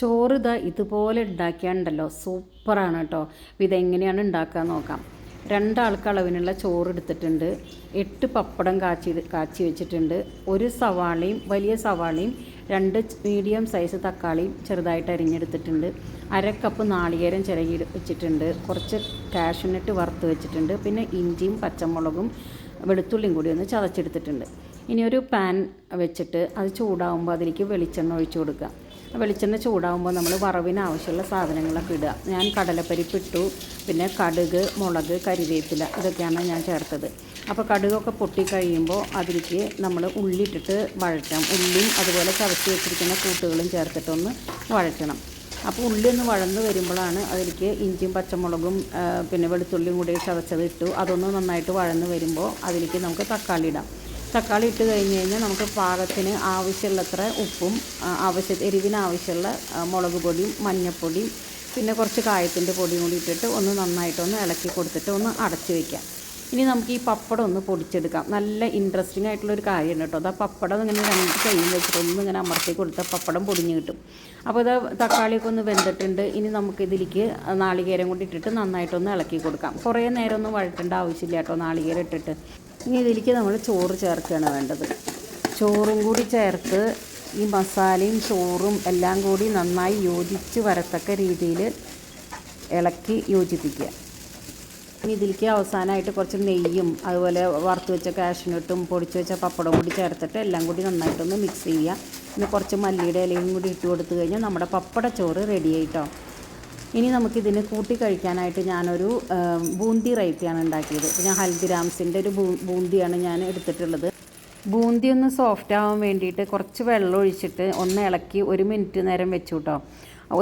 ചോറ് ഇതാ ഇതുപോലെ ഉണ്ടാക്കിയാണ്ടല്ലോ. സൂപ്പറാണ് കേട്ടോ. ഇത് ഇതെങ്ങനെയാണ് ഉണ്ടാക്കുക നോക്കാം. രണ്ടാൾക്ക് അളവിനുള്ള ചോറ് എടുത്തിട്ടുണ്ട്. എട്ട് പപ്പടം കാച്ചി കാച്ചി വെച്ചിട്ടുണ്ട്. ഒരു സവാളയും വലിയ സവാളയും രണ്ട് മീഡിയം സൈസ് തക്കാളിയും ചെറുതായിട്ട് അരിഞ്ഞെടുത്തിട്ടുണ്ട്. അര കപ്പ് നാളികേരം ചിരകി വെച്ചിട്ടുണ്ട്. കുറച്ച് കാഷ്യൂനട്ട് വറുത്ത് വെച്ചിട്ടുണ്ട്. പിന്നെ ഇഞ്ചിയും പച്ചമുളകും വെളുത്തുള്ളിയും കൂടി ഒന്ന് ചതച്ചെടുത്തിട്ടുണ്ട്. ഇനി ഒരു പാൻ വെച്ചിട്ട് അത് ചൂടാവുമ്പോൾ അതിലേക്ക് വെളിച്ചെണ്ണ ഒഴിച്ചു കൊടുക്കുക. വെളിച്ചെണ്ണ ചൂടാകുമ്പോൾ നമ്മൾ വറവിന് ആവശ്യമുള്ള സാധനങ്ങളൊക്കെ ഇടുക. ഞാൻ കടലപ്പരിപ്പ് ഇട്ടു പിന്നെ കടുക് മുളക് കരിവേപ്പില ഇതൊക്കെയാണ് ഞാൻ ചേർത്തത്. അപ്പോൾ കടുകൊക്കെ പൊട്ടിക്കഴിയുമ്പോൾ അതിലേക്ക് നമ്മൾ ഉള്ളി വഴറ്റാം ഉള്ളിയും അതുപോലെ ചതച്ച് വെച്ചിരിക്കുന്ന കൂട്ടുകളും ചേർത്തിട്ടൊന്ന് വഴറ്റണം. അപ്പോൾ ഉള്ളി ഒന്ന് വഴന്ന് വരുമ്പോഴാണ് അതിലേക്ക് ഇഞ്ചിയും പച്ചമുളകും പിന്നെ വെളുത്തുള്ളിയും കൂടി ചതച്ചത് ഇട്ടു. അതൊന്ന് നന്നായിട്ട് വഴന്ന് വരുമ്പോൾ അതിലേക്ക് നമുക്ക് തക്കാളി ഇടാം. തക്കാളി ഇട്ട് കഴിഞ്ഞ് കഴിഞ്ഞാൽ നമുക്ക് പാകത്തിന് ആവശ്യമുള്ളത്ര ഉപ്പും ആവശ്യ എരിവിന് ആവശ്യമുള്ള മുളക് പൊടിയും മഞ്ഞൾപ്പൊടിയും പിന്നെ കുറച്ച് കായത്തിന്റെ പൊടിയും കൂടി ഇട്ടിട്ട് ഒന്ന് നന്നായിട്ടൊന്ന് ഇളക്കി കൊടുത്തിട്ട് ഒന്ന് അടച്ച് വയ്ക്കാം ഇനി നമുക്ക് ഈ പപ്പടം ഒന്ന് പൊടിച്ചെടുക്കാം. നല്ല ഇൻട്രസ്റ്റിംഗ് ആയിട്ടുള്ളൊരു കാര്യമാണ് കേട്ടോ. അത് പപ്പടം ഇങ്ങനെ രണ്ട് കൈയും വെച്ചിട്ട് ഒന്ന് ഇങ്ങനെ അമർത്തി കൊടുത്താൽ പപ്പടം പൊടിഞ്ഞ് കിട്ടും. അപ്പോൾ ഇത് തക്കാളിയൊക്കെ ഒന്ന് വെന്തിട്ടുണ്ട്. ഇനി നമുക്ക് ഇതിലേക്ക് നാളികേരം കൂടി ഇട്ടിട്ട് നന്നായിട്ടൊന്ന് ഇളക്കി കൊടുക്കാം. കുറേ നേരം ഒന്നും വഴറ്റേണ്ട ആവശ്യമില്ല കേട്ടോ നാളികേരം ഇട്ടിട്ട്. ഇനി ഇതിലേക്ക് നമ്മൾ ചോറ് ചേർക്കുകയാണ് വേണ്ടത്. ചോറും കൂടി ചേർത്ത് ഈ മസാലയും ചോറും എല്ലാം കൂടി നന്നായി യോജിച്ച് വരത്തക്ക രീതിയിൽ ഇളക്കി യോജിപ്പിക്കുക. ഇനി ഇതിലേക്ക് അവസാനമായിട്ട് കുറച്ച് നെയ്യും അതുപോലെ വറുത്ത് വെച്ച കാഷ്നട്ടും പൊടിച്ച് വെച്ച പപ്പടം കൂടി ചേർത്തിട്ട് എല്ലാം കൂടി നന്നായിട്ടൊന്ന് മിക്സ് ചെയ്യുക. പിന്നെ കുറച്ച് മല്ലിയുടെ ഇലയും കൂടി ഇട്ട് കൊടുത്തു കഴിഞ്ഞാൽ നമ്മുടെ പപ്പട ചോറ് റെഡി ആയിട്ടോ. ഇനി നമുക്കിതിന് കൂട്ടി കഴിക്കാനായിട്ട് ഞാനൊരു ബൂന്തി റൈത്തയാണ് ഉണ്ടാക്കിയത്. ഞാൻ ഹൽദിറാംസിന്റെ ഒരു ബൂന്തിയാണ് ഞാൻ എടുത്തിട്ടുള്ളത്. ബൂന്തി ഒന്ന് സോഫ്റ്റ് ആവാൻ വേണ്ടിയിട്ട് കുറച്ച് വെള്ളം ഒഴിച്ചിട്ട് ഒന്ന് ഇളക്കി ഒരു മിനിറ്റ് നേരം വെച്ചു കേട്ടോ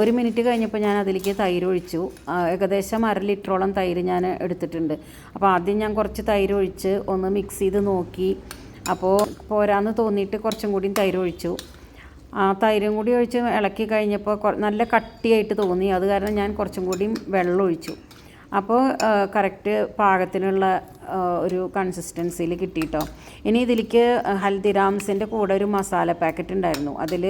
ഒരു മിനിറ്റ് കഴിഞ്ഞപ്പോൾ ഞാൻ അതിലേക്ക് തൈര് ഒഴിച്ചു. ഏകദേശം അര ലിറ്ററോളം തൈര് ഞാൻ എടുത്തിട്ടുണ്ട്. അപ്പോൾ ആദ്യം ഞാൻ കുറച്ച് തൈര് ഒഴിച്ച് ഒന്ന് മിക്സ് ചെയ്ത് നോക്കി. അപ്പോൾ പോരാന്ന് തോന്നിയിട്ട് കുറച്ചും കൂടി തൈര് ഒഴിച്ചു. ആ തൈരും കൂടി ഒഴിച്ച് ഇളക്കി കഴിഞ്ഞപ്പോൾ നല്ല കട്ടിയായിട്ട് തോന്നി. അത് കാരണം ഞാൻ കുറച്ചും കൂടി വെള്ളം ഒഴിച്ചു. അപ്പോൾ കറക്റ്റ് പാകത്തിനുള്ള ഒരു കൺസിസ്റ്റൻസിയിൽ കിട്ടിയിട്ടോ. ഇനി ഇതിലേക്ക് ഹൽദിറാംസിന്റെ കൂടെ ഒരു മസാല പാക്കറ്റ് ഉണ്ടായിരുന്നു. അതിൽ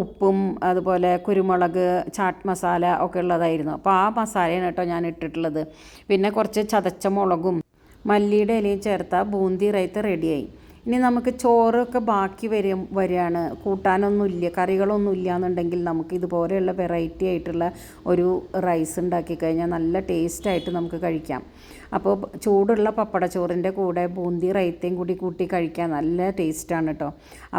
ഉപ്പും അതുപോലെ കുരുമുളക് ചാട്ട് മസാല ഒക്കെ ഉള്ളതായിരുന്നു. അപ്പോൾ ആ മസാലയാണ് കേട്ടോ ഞാൻ ഇട്ടിട്ടുള്ളത്. പിന്നെ കുറച്ച് ചതച്ച മുളകും മല്ലിയുടെ ഇലയും ചേർത്ത ബൂന്തി റൈത്ത് റെഡിയായി ഇനി നമുക്ക് ചോറൊക്കെ ബാക്കി വരും വരികയാണ് കൂട്ടാനൊന്നുമില്ല. കറികളൊന്നും ഇല്ല എന്നുണ്ടെങ്കിൽ നമുക്ക് ഇതുപോലെയുള്ള വെറൈറ്റി ആയിട്ടുള്ള ഒരു റൈസ് ഉണ്ടാക്കി കഴിഞ്ഞാൽ നല്ല ടേസ്റ്റായിട്ട് നമുക്ക് കഴിക്കാം. അപ്പോൾ ചൂടുള്ള പപ്പടച്ചോറിന്റെ കൂടെ ബൂന്തി റൈത്തയും കൂടി കൂട്ടി കഴിക്കാൻ നല്ല ടേസ്റ്റാണ് കേട്ടോ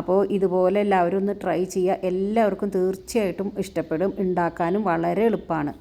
അപ്പോൾ ഇതുപോലെ എല്ലാവരും ഒന്ന് ട്രൈ ചെയ്യുക. എല്ലാവർക്കും തീർച്ചയായിട്ടും ഇഷ്ടപ്പെടും. ഉണ്ടാക്കാനും വളരെ എളുപ്പമാണ്